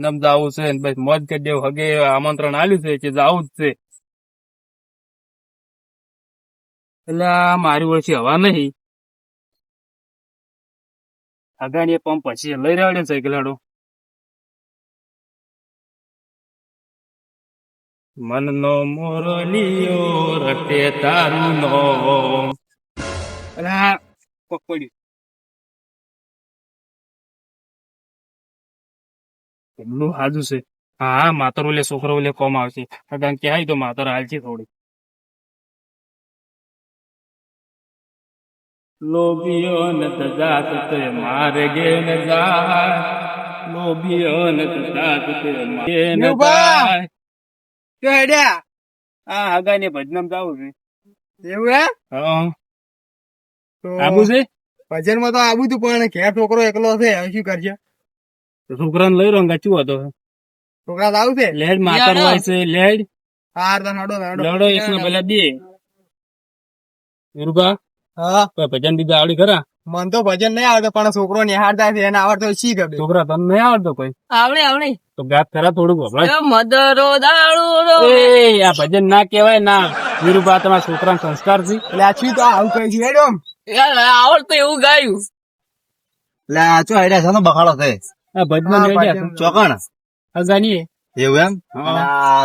નમ જાવું છે બસ મોજ કરી દેવું. હગે આમંત્રણ આલ્યું છે કે જાવું જ છે. એટલે મારી ઓળખી હવા નહીં. હગાની પંપ પછી લઈ રહ્યો છે સાયકલ હાડો મનનો મોરલીઓ રટે તારું નો અલા, કોક કેટલું હાજુ છે. હા હા માતર ઓલે છોકરો ઓલે કોમ આવશે. કારણ કે હાય તો માતર હાલશે થોડી. લોભીઓ ન તજાત તે માર્ગે ન જાય. લોભીઓ ન તજાત તે માર્ગે ન! જાય. તો હેડ્યા. આ હગા ને ભજનમ જાવું છે. એવું હે? હા. આબુ છે? ભજનમાં તો આબુ તું પણ ઘેર છોકરો એકલો છે હવે શું કરશે? તો છોકરાને લઈ રહ્યો ગાચું હતો. છોકરા તો આવું છે? લેડ માતર હોય છે લેડ. હાર તો નડો નડો. એક ને પેલા દે રૂપા હા. કોઈ ભજન બીજા આવડી ખરા? મન તો ભજન નહીં આવડતો પણ છોકરો નિહાળ થાય છે એને આવડતો શી ગમે? છોકરા તને નહીં આવડતો કોઈ? આવડે આવડે. તો ગાત ખરા થોડુંક વપરાય. એ મદરો દાળુ એ આ ભજન ના કહેવાય ના. વિરુપા તમારા છોકરા સંસ્કાર છે. એટલે આ છું તો આવું કઈ છે હેડો. આમ. એવું ગાયું. એટલે આ ચો આઈડિયા છે બખાડો છે? આ ભજન હા, ભજન. ચોકણ? એવું એમ?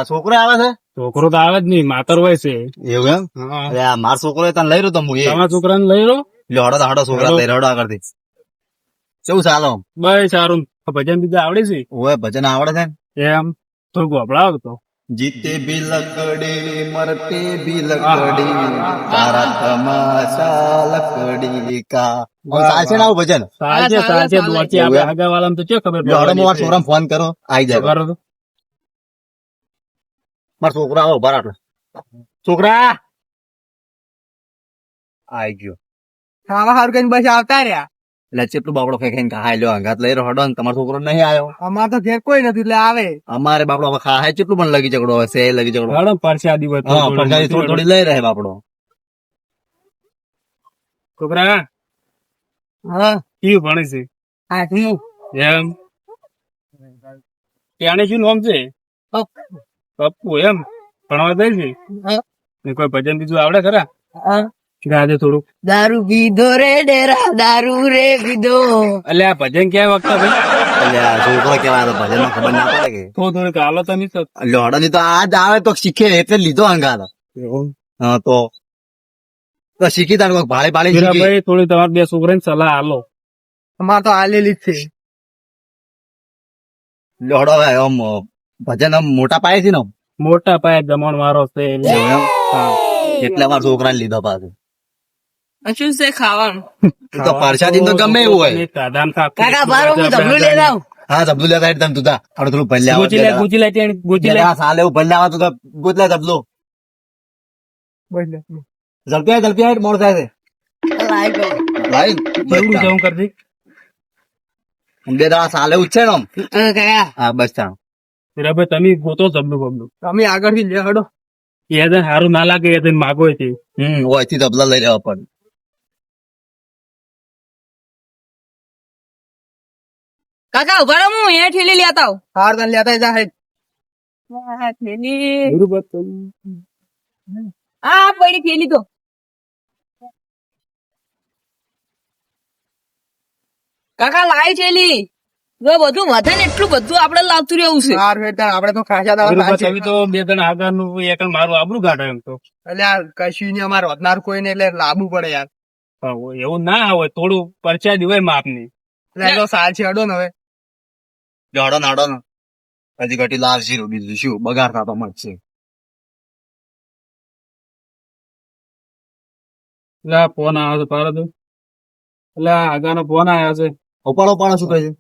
છોકરો આવે છે? છોકરો તો આવે જ નહીં માતર હોય છે. એવું એમ? હા. મારો છોકરો તને લઈ રહ્યો તો હું એ. તમારા છોકરાને લઈ રહ્યો? લ્યો, હડો હડો છોકરા. લઈ રહ્યો આગળથી. કેવું ચાલો બસ સારું. ભજન બીજા આવડે છે? ઓય ભજન આવડે છે ને? એમ થોડુંક વપરાવ તો. જીતે ભી લકડી મરતે ભી લકડી તારા તમાશા લકડી કા સાચે ના ભજન. સાચે હા, સાચે ચાલે, આપણે આગળ વાળા તો ચો ખબર પડે હડો હું મારા પડવાની છે. છોકરાને ફોન કરો. આઈ જાય કરો. મારા છોકરા આવો બરાબર છોકરા! આઈ ગયો. ખાવા સારું કઈ બસ આવતા રહ્યા. એટલે ચેટલું બાપડો ફેંકીને ખાય લ્યો અંગાત લઈ રહ્યો ને તમારો છોકરો નહીં આવ્યો. અમારે તો ઘેર કોઈ નથી એટલે આવે. અમારે બાપડો હવે ખાય ચેટલું પણ લગી ઝઘડો હશે એ લગી ઝઘડો. હાલો પરસાદી હોય હા થોડું થોડી થોડી લઈ રહે બાપડો. છોકરા હા. કયું ભણે છે? આઠમું એમ? ત્યાં શું નામ છે? પપ્પુ. એમ? ભણવા જાય છે? હા. કોઈ ભજન બીજું આવડે ખરા? હા. ગાજે થોડું દારૂ પીધો રે ડેરા દારૂ રે પીધો. એટલે આ ભજન ક્યાં વખત ભાઈ છોકરો ભજન ખબર ના પડે કે? થોડું થોડુંક તો નહીં લોડો ની તો આજ આવે તો શીખે એટલે લીધો અંગાત હા તો. તો શીખી તાર ભાળી શીખી. ભાઈ થોડી તમારા બે છોકરાને સલાહ આલો અમાર તો આલેલી જ છે. લોડો આમ ભજન આમ મોટા પાયે છે ને મોટા પાયે જમણ વાળો છે એટલે. અમારા છોકરાને લીધો પાછું. શું છે ખાવાનું. તો પરસાદી તો ગમે એવું હોય. કાકા બારો હું ધબલું લઈ આવું. હા ધબલું લેતા એટલે તું તા આપણે થોડું ભલ્લે ગુજી લે ગુજી લે ત્યાં ગુજી લે. સાલે હું ભલ્લે આવતો તો ગોતલે ધબલું. ઝડપી આય મોડ થાય છે. લાઈ કેવડું જવું કરતી બે દાડા સાલે ને આમ. હા બસ તાણ. રે તમે ગોતો જબલું બબલું. તમે આગળથી લે હડો એ તો સારું ના લાગે એ માગો છે. હમ ઓયથી ધબલા લઈ લેવા પડે. કાકા ઊભા રહો હું અહીંયા ઠેલી લેતા આવું. હાર તને લેતા જા હે બરોબર તો. આ પડી થેલી તો. કાકા લાઈ થેલી જો બધું વધે ને એટલું બધું આપડે લાવતું રહેવું છે. હાર હે આપણે તો ખાસા દાવા. તમે તો બે ત્રણ આગળનું એક મારું આબરું ગાડો એમ તો. એટલે આ કશું નહીં અમારે વધનાર કોઈ ને એટલે લાવવું પડે યાર. એવું ના હોય થોડું પરચાદી હોય માપની. એટલે સાચી અડો ને હવે. જોડો નાડો હજી ઘટી શીરું બીજું શું? બગાર થતો મળશે. એટલે ફોન આવ્યો છે પાડો તો. એટલે આગાનો ફોન આવ્યો છે. ઉપાડો પાડો શું કહે છે?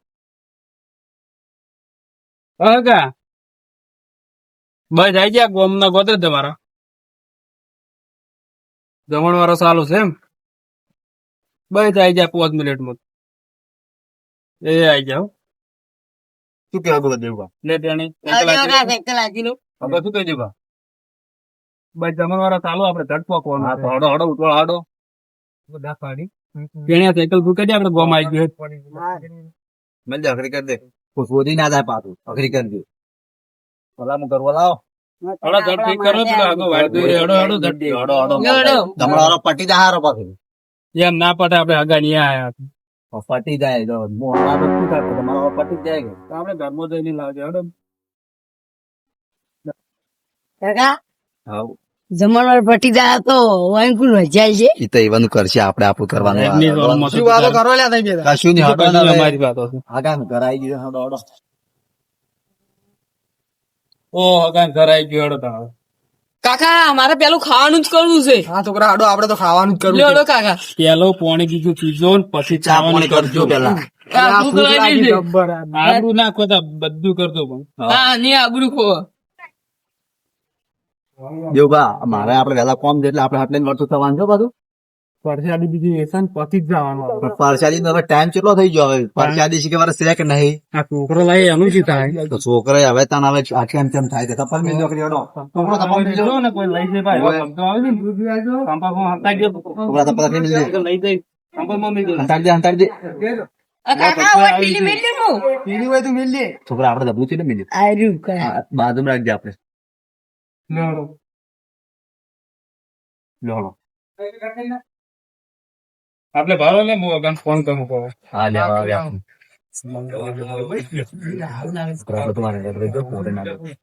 હા કા બસ આઈ ગયા ગોમ ના ગોતરે તમારા. જમણ વાળો ચાલુ છે એમ. બસ આઈ ગયા પાંચ મિનિટમાં એ આઈ જાઓ. શું કહેવા બોલો દેવવા લે તેણી હવે શું કહી દેવા બસ જમણ વાળા ચાલો આપડે કોણ હા હડો હડો ઉતવાળ હડો. બધા પાડી તેણે સાયકલ ફૂકી દે આપડે ગોમ આવી ગયો. મેં દે અઘરી કરી દે. શોધી ના થાય પાછું અઘરી દે. ભલા હું કરવા લાવો. હડો ઝડપી કરો હળો હળો ઝડપી હડો હડો તમારો પટી જાય હારો પાછું. એમ ના પટે આપણે હગા નહીં આયા પટી જાય તો મોહમાં તો શું થાય? તમારો પટી જાય કે? તો આપણે ધર્મો જઈને લાવજો હેડો. કાકા? હાઉ. જમણવાર પટી જાય તો વાંકુલ વજાય છે. ઈ તો એવાનું કરશે આપણે આપણું કરવાનું શું વાતો કરો લ્યા તમે કશું નહીં હડો અમારી વાતો છે. કરાઈ ગયો હડો હડો. ઓ ઘર ગયો હળો તમારે કાકા મારે પેલું ખાવાનું જ કરવું છે. હા છોકરા આડો આપડે તો ખાવાનું જ કરવું લેડો કાકા. પેલો પોણી બીજું પીજો ને પછી ચા પાણી કરજો પેલા. આબરૂ નાખો તો બધું કરતો પણ. હા. ની આબરૂ ખો. દેવબા મારે આપણે વેલા કોમ છે એટલે આપણે આટલે વર્તું થવાનું છે બધું પરસાદી બીજી એસન પતી જ જવાનું પરસાદી નો હવે ટાઈમ કેટલો થઈ ગયો હવે? પરસાદી શીખે વાર છે કે નહીં? આ છોકરો લઈ એનું શું થાય? તો છોકરા હવે તને હવે આ કેમ કેમ થાય છે. મિલ નોકરી હડો છોકરો મિલ જો ને કોઈ લઈ જાય ભાઈ. ઓય. આવે ને, દૂધ પીવા જો, કંપામાં હંતાઈ ગયો. છોકરા મિલ દે લઈ જાય કંપામાં મમ્મી દે. હંતાડી દે હંતાડી દે. છોકરા આપડે દબલું છે ને મિલી. આર્યું રાખજે આપણે. લોડો લેવડો. આપણે ભાડો લે હું અગાન ફોન કરું કહું. હા લે.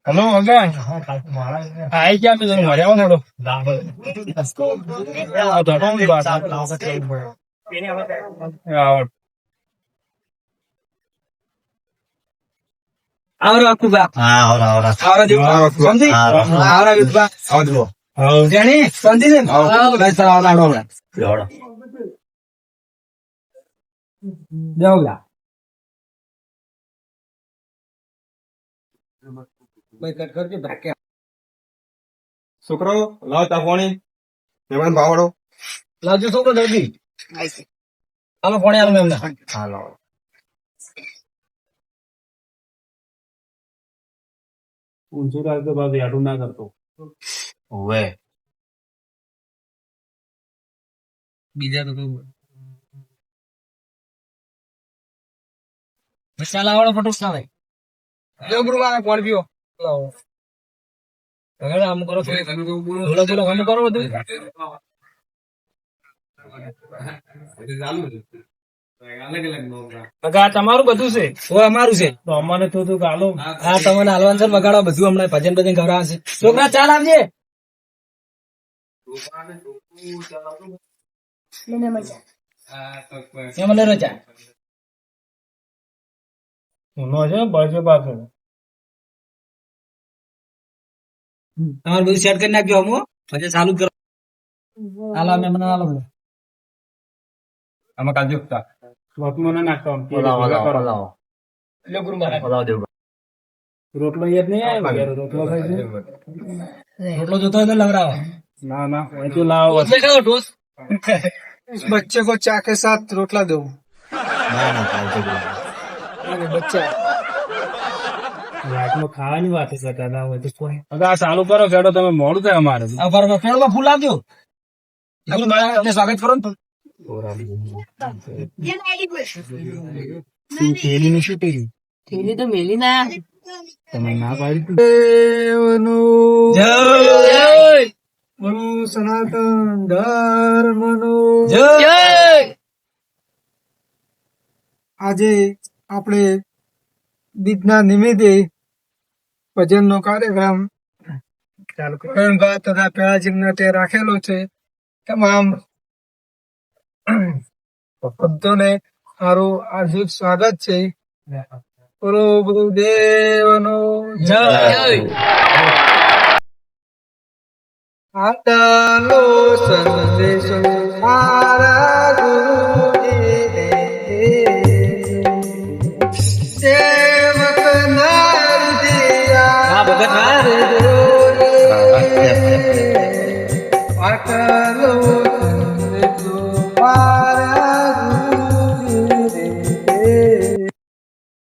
હલો અગાઉ. આઈ ગયા તો જરા મળ્યા આવો થોડો. આ તો કોની વાત? આવો. આવરો આખું બા હા આવરા આવરા આવરો જેવું સમજી. આવરો સમજી ને. આવરો આવરો જાઉલા છોકરો લાવ તા પાણી એમાં ભાવડો લાવજો છોકરો જલ્દી હાલો ફોણી આલો મેમને હાલો ઊંચું રાખતો બાબુ યાડું ના કરતો ઓવે બીજા તો મસાલા વાળો ફોટો સાલે જો મારે કોણ પીઓ હવે આમ કરો થોડો થોડો આમ કરો બધું. આ તમારું બધું છે. અમારું છે. તો અમારે તો તું ગાલો. હા. તમને હાલવાન બધું હમણાં ભજન ભજન ગવડાવશે છોકરા ચાલ આવજે. લે એમાં છે બાજુ પાછળ તમારે બધું સેટ કરી નાખજો અમો પછી ચાલુ કરો. હાલો અમે મને હાલો. આમાં. કાજુ વતમોને નાખો બોલાવો બોલાવો લે ગુરુ મારા બોલાવો દેવ રોટલો યાદ નહીં આવ્યો રોટલો જોતો હોય તો ના ના બચ્ચે કો ચા કે સાથ રોટલા દઉં અને બચ્ચા. રાતમાં ખાવાની વાત છે દાદા હોય તો કોઈ. હવે આ ચાલુ કરો ખેડો તમે મોડું થાય અમારે. અમારે ખેડો ફૂલ આપજો. સ્વાગત કરો ને થેલી ની શું થેલી થેલી તો મેલી ના. તમે ના પાડી મનુ સનાતન ધર્મનો. જય! આજે આપણે બીજના નિમિત્તે ભજનનો કાર્યક્રમ તથા પેળાજીને તે રાખેલો છે તમામ ભક્તોને સારું હાર્દિક સ્વાગત છે. બોલો ગુરુદેવનો જય. આ સંદેશો મારા ગુરુજીને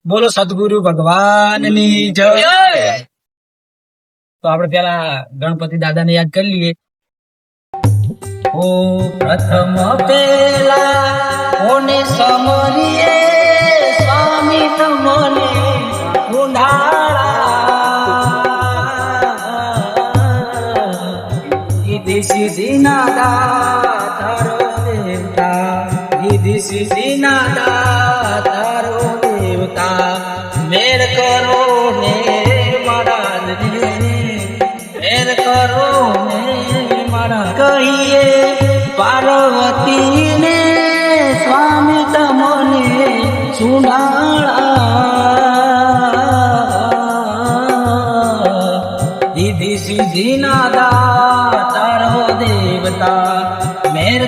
બોલો સદગુરુ ભગવાનની જય. તો આપણે પેલા ગણપતિ દાદા ને યાદ કરી લઈએ. ઓ પ્રથમ પેલા ઓને સમરીએ? સ્વામી તમને ઉંડાળા ઈધી સીધી નાદા તારો દેવતા ઈધી સીધી નાદા તારો દેવતા મેર કરો ને મારા મેર કરો ને મારા કહીએ પાર્વતી ને સ્વામી તમને સુનાળા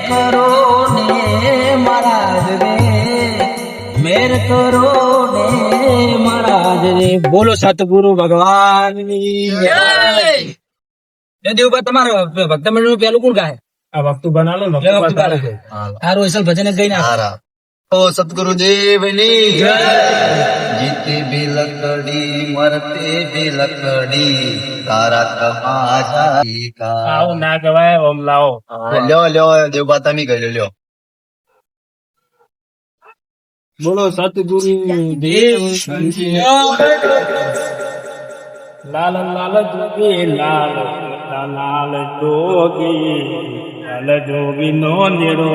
કરો ને મહારાજ રે મેર કરો ને મહારાજ રે બોલો સતગુરુ ભગવાનની જય દેવબા તમારો ભક્ત મંડળ પેલું કોણ ગાય આ વખતું બનાલો ને. સારું ભજન જ ગઈ સારા ઓ સતગુરુદેવની જય. જીતે બી લકડી મરતે બી લકડી તારા તમાશા આવ આવું ના ગવાય ઓમ લાવો. લ્યો લ્યો દેવબા ની ગયો લ્યો બોલો સતગુરુ દેવ લાલ લાલ જોગી લાલ લાલ જોગી. લાલ જોગી નેડો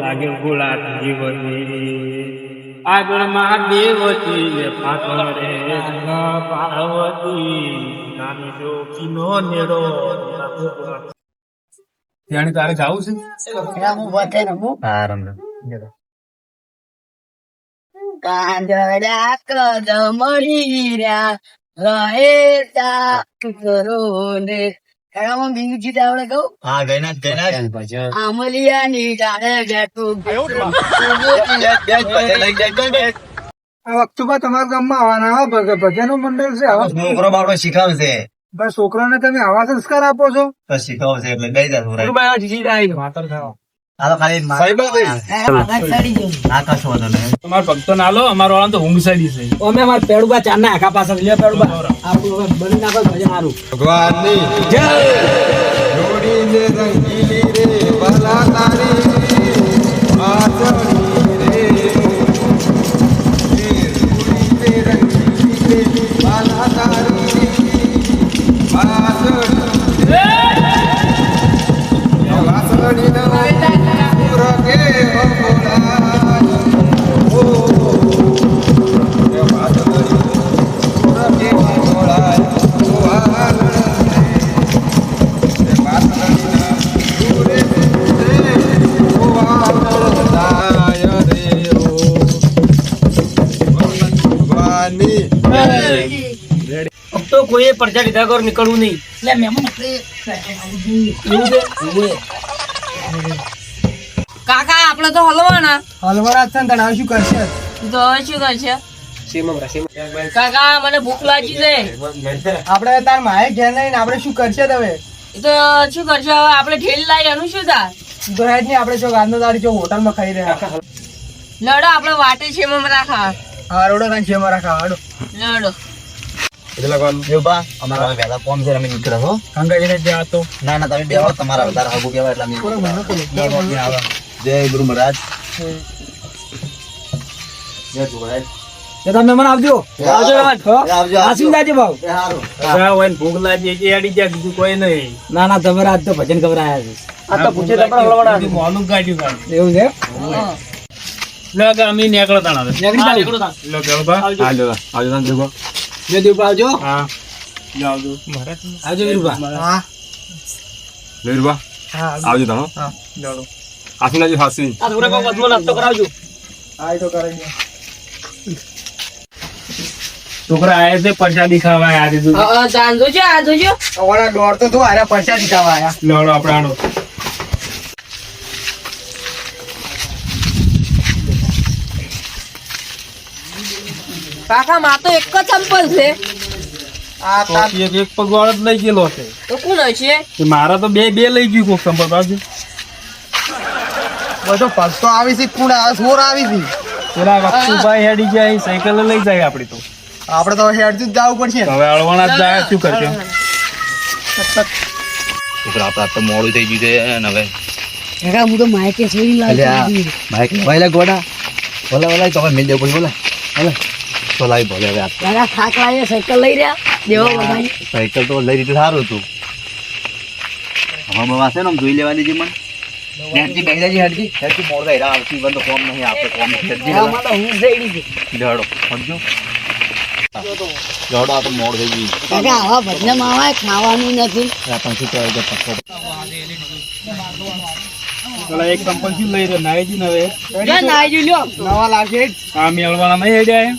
લાગે ગુલાબ જીવની આગળમાં દેવતી પાકરે પાર્વતી નાની જોગીનો નેડો ત્યાં તારે જવું છે? ત્યાં તારે જાવું છે આરામ કાંદડા કદમડી રહ્યા રહે તા કાળામાં બીજું ગીત આવડે કહું? હા ગઈના ગઈના આમલિયા ની ડાળે બેઠું આ વખતુમાં તમારા ગામમાં આવવાના આવા ભગ- ભજનનું મંડળ છે આવા છોકરો બાપડો શીખવશે. બસ છોકરાને તમે આવા સંસ્કાર આપો છો? તો શીખાવશે એટલે ગઈ જાય છોકરા ભક્તો ના લો અમારો વાળા તો ઊંઘ સાઈડી છે. અમે અમાર પેડુબા ચાર ના આખા પાસે લે પેડુબા. આપણું બની નાખો ભજન સારું ભગવાનની જય. જોડીને રંગીલી રે ભલા તારી આચરણી તો કોઈ પરચા લીધા કર નીકળવું નહીં. એટલે મહેમાન એવું કાકા આપણે તો હલવાના. હલવાના છે ને તને શું કરશે? તો હવે શું કરશે? કાકા મને ભૂખ લાગી છે. આપણે તાર માએ ઘેર લઈને આપણે શું કરશે તો એ તો શું કરશે? હવે આપણે ઠેલી લાવી એનું શું થાય? તો હેડ નહીં આપણે જો ગાંધો દાડી જો હોટલમાં ખાઈ રહ્યા. લડો આપણે વાટે છે એમાં રાખા હા રોડો કાંઈ છે મારા ખાવાડો લડો. દેવબા અમારા હવે કોમ છે અમે નીકળ્યા છો કંગાઈને જ્યાં તો ના ના તમે બેહો તમારા વધારે હગું કહેવાય એટલે અમે જય ગુરુ મહારાજ. જય ગુરુ મહારાજ. તમે મહેમાન આવજો. આવજો. હો? આવજો, આવજો. આસીન જાજે ભાવ. એ હારું. હવે હોય ને ભૂખ લાગી એટલે અડી જાય બીજું કોઈ નહીં. ના ના તમારે આજ તો ભજન ખબરાયા છે. આ તો પૂછે તો પણ બધું મોનું કાઢ્યું કાઢ્યું. એવું છે? લે અમે નીકળો તાણા હવે. નીકળી જાઓ. લે ગળબા. જય દેવબા આવજો. હા. આવજો. મહારાજ આવજો વીરબા હા. વીરબા હા આવજો. તમે. જાડો. આસીનાજી હાસી આ થોડા કોક વધુ નાસ્તો કરાવજો. આય તો કરાવી છોકરા આયા છે પ્રસાદી દેખાવા આયા છે. હા ચાંદો છે આ જોજો. ઓરા દોડ તો તું આરે પૈસા દેખાવા આયા. લેવડો આપણે કાકા માં તો એક જ ચંપલ છે. આ એક એક પગવાળો જ લઈ ગયેલો છે. તો કોણ હશે મારા તો બે બે લઈ ગયું કોક સંપર્ક આવજો બધો આવી છે કુણ આવે સોર આવી છે. પેલા વખતુભાઈ હેડી જાય સાયકલ લઈ જાય આપડી તો. આપણે તો હેડથી જ જવું પડશે. હવે અળવાના જ જાય શું કરશે? છોકરા આપણા તો મોડું થઈ ગયું છે ને હવે કાકા હું તો માઇકે છોડી અલ્યા, ભાઈ વાયલા ગોડા. ઓલા ઓલા તો મેં દેવું પડશે ઓલા ઓલા. તો લાવી ભલે હવે આ થાક લાગે સાયકલ લઈ રહ્યા? દેવો ભાઈ સાયકલ તો લઈ રીતે સારું હતું. હવે વાસે છે ને જોઈ લેવાની છે મને. હેડજી બેગડાજી હેડજી. હેડજી મોડ ગઈ આવતી બંધ કોમ નહીં આપે કોમ નહીં હા આમાં તો હું જઈડી છે. લેડો સમજો? લેડો આ તો મોડ થઈ ગઈ કાકા આવા ભજન માવા ખાવાનું નથી. આ પક્કો એક કંપલસરી લઈ રહ્યો નાઈજી લ્યો. નવા આ મેળવાના નહીં હેડ્યા એમ.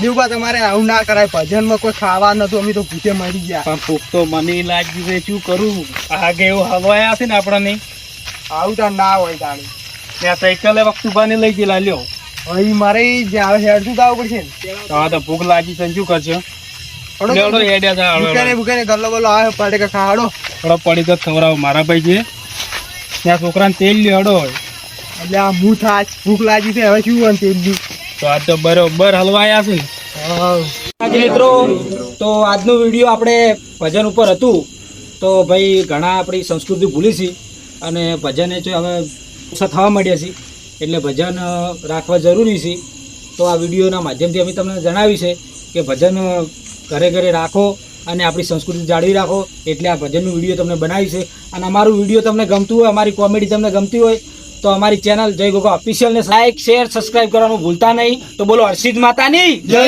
દીવબા તમારે આવું ના કરાય ભજનમાં કોઈ ખાવા નતું અમે તો ભૂતે મરી ગયા. પણ ભૂખ તો મને લાગી છે શું કરું? આગે એવું હલવાયા છે ને આપણને? આવું તાર ના હોય તાણી. ત્યાં સાયકલે વખતુભાને લઈ ગયેલા લ્યો. અહીં મારે જ્યાં હેડતું આવવું પડશે? ને તો તો ભૂખ લાગી છે શું કરશો? મારા ભાઈ છે. ત્યાં છોકરાને તેલ લ્યો હડો એટલે આ મું થાય ભૂખ લાગી છે હવે શું તેલ તો આ તો બરોબર હલવાયા છે. આજે મિત્રો તો આજનો વીડિયો આપણે ભજન ઉપર હતું. તો ભાઈ ઘણા આપણી સંસ્કૃતિ ભૂલી છે અને ભજને જો હવે ઓછા થવા માંડ્યા છે. એટલે ભજન રાખવા જરૂરી છે. તો આ વિડીયોના માધ્યમથી અમે તમને જણાવ્યું છે કે ભજન ઘરે ઘરે રાખો અને આપણી સંસ્કૃતિ જાળવી રાખો. એટલે આ ભજનનું વીડિયો તમને બનાવી છે. અને અમારું વીડિયો તમને ગમતું હોય અમારી કોમેડી તમને ગમતી હોય તો અમારી ચેનલ જય ગોગા. ઓફિશિયલને લાઈક શેર સબસ્ક્રાઇબ કરવાનું ભૂલતા નહીં. તો બોલો હર્ષિત માતાની. જય